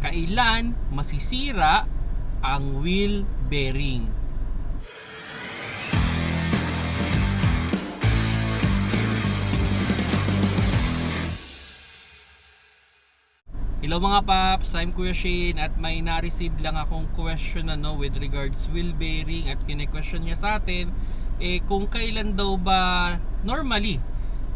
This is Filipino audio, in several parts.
kailan masisira ang wheel bearing. Hello mga paps, I'm Kuya Shane at may na-receive lang akong question ano, with regards wheel bearing at kine-question niya sa atin eh kung kailan daw ba normally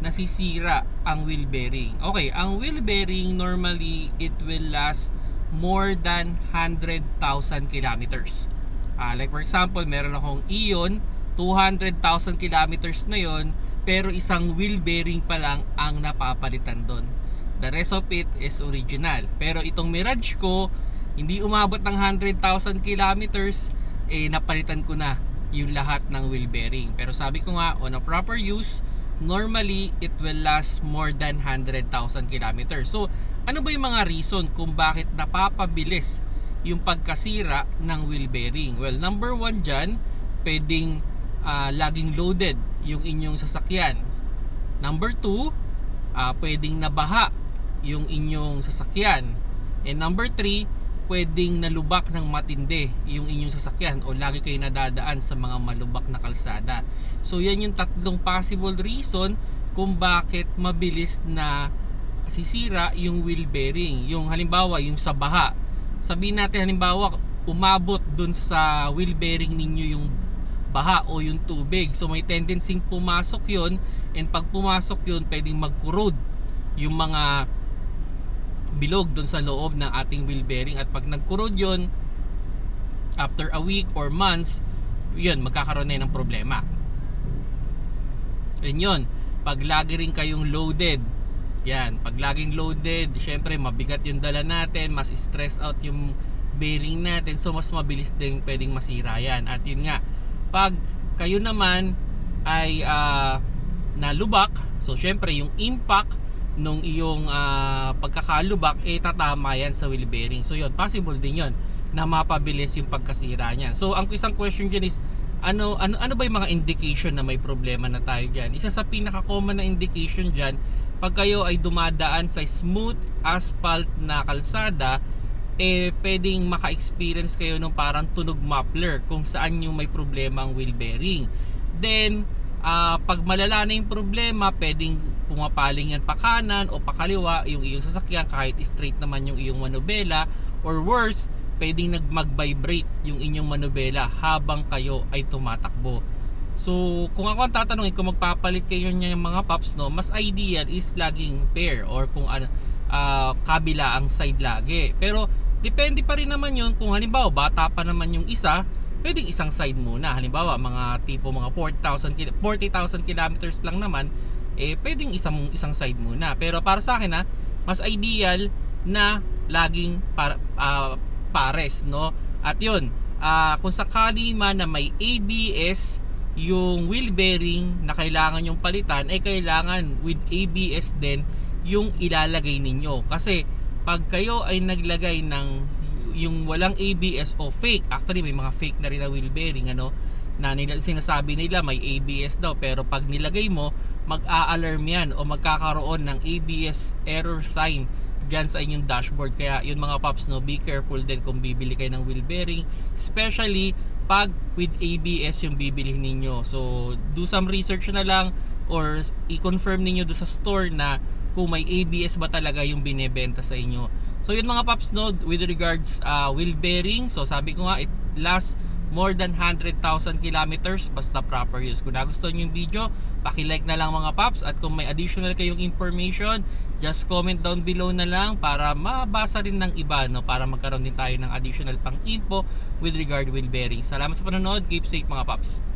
nasisira ang wheel bearing. Okay, ang wheel bearing normally it will last more than 100,000 kilometers. Ah, like for example, meron akong Ion, 200,000 kilometers na yon pero isang wheel bearing pa lang ang napapalitan doon. The rest of it is original. Pero itong Mirage ko, hindi umabot ng 100,000 kilometers, eh napalitan ko na yung lahat ng wheel bearing. Pero sabi ko nga, on a proper use, normally it will last more than 100,000 kilometers. So, ano ba yung mga reason kung bakit napapabilis yung pagkasira ng wheel bearing? Well, number one dyan, pwedeng ah, laging loaded yung inyong sasakyan. Number two, ah, pwedeng nabaha yung inyong sasakyan. And number 3, pwedeng nalubak ng matindi yung inyong sasakyan o lagi kayo nadadaan sa mga malubak na kalsada. So yan yung tatlong possible reason kung bakit mabilis na sisira yung wheel bearing. Yung halimbawa, yung sa baha. Sabihin natin halimbawa, umabot dun sa wheel bearing ninyo yung baha o yung tubig. So may tendency pumasok yun and pag pumasok yun, pwedeng mag-corrode yung mga bilog dun sa loob ng ating wheel bearing. At pag nag-corrode yun after a week or months yun magkakaroon na yun ng problema. And yun. Pag lagi rin kayong loaded yan pag laging loaded syempre mabigat yung dala natin mas stress out yung bearing natin so mas mabilis din pwedeng masira yan. At yun nga pag kayo naman ay ah, nalubak so syempre yung impact nung iyong ah, pagkakalubak eh tatama yan sa wheel bearing. So yun possible din yun na mapabilis yung pagkasira niyan. So ang isang question dyan is ano ano ano ba yung mga indication na may problema na tayo diyan isa sa pinaka common na indication diyan pag kayo ay dumadaan sa smooth asphalt na kalsada eh pwedeng maka-experience kayo ng parang tunog muffler kung saan yung may problema ang wheel bearing. Then ah, pag malala na yung problema pwedeng pumapaling yan pa kanan o pa kaliwa yung iyong sasakyan kahit straight naman yung iyong manubela or worse pwedeng nag-vibrate yung inyong manubela habang kayo ay tumatakbo So, kung ako ang tatanungin kung magpapalit kayo niya yung mga pops, no, mas ideal is laging pair or kung ano, ah, kabila ang side lagi. Pero, depende pa rin naman yun kung halimbawa bata pa naman yung isa, pwedeng isang side muna. Halimbawa, mga tipo mga 40,000 kil- 40,000 kilometers lang naman, eh pwedeng isang isang side muna. Pero para sa akin ha, mas ideal na laging para, ah, pares, no? At yun, ah, kung sakali man na may ABS yung wheel bearing na kailangan yung palitan ay kailangan with ABS din yung ilalagay ninyo kasi pag kayo ay naglagay ng yung walang ABS o fake actually may mga fake na rin na wheel bearing ano na nila, sinasabi nila may ABS daw pero pag nilagay mo mag-a-alarm yan o magkakaroon ng ABS error sign dyan sa inyong dashboard. Kaya yun mga paps no be careful din kung bibili kayo ng wheel bearing especially pag with ABS yung bibili ninyo. So do some research na lang or i-confirm ninyo do sa store na kung may ABS ba talaga yung binebenta sa inyo. So yun mga paps no with regards uh, wheel bearing so sabi ko nga it lasts more than 100,000 kilometers basta proper use. Kung nagustuhan nyo yung video paki-like na lang mga paps. At kung may additional kayong information just comment down below na lang para mabasa rin ng iba no? Para magkaroon din tayo ng additional pang info with regard wheel bearing. Salamat sa panonood. Keep safe mga paps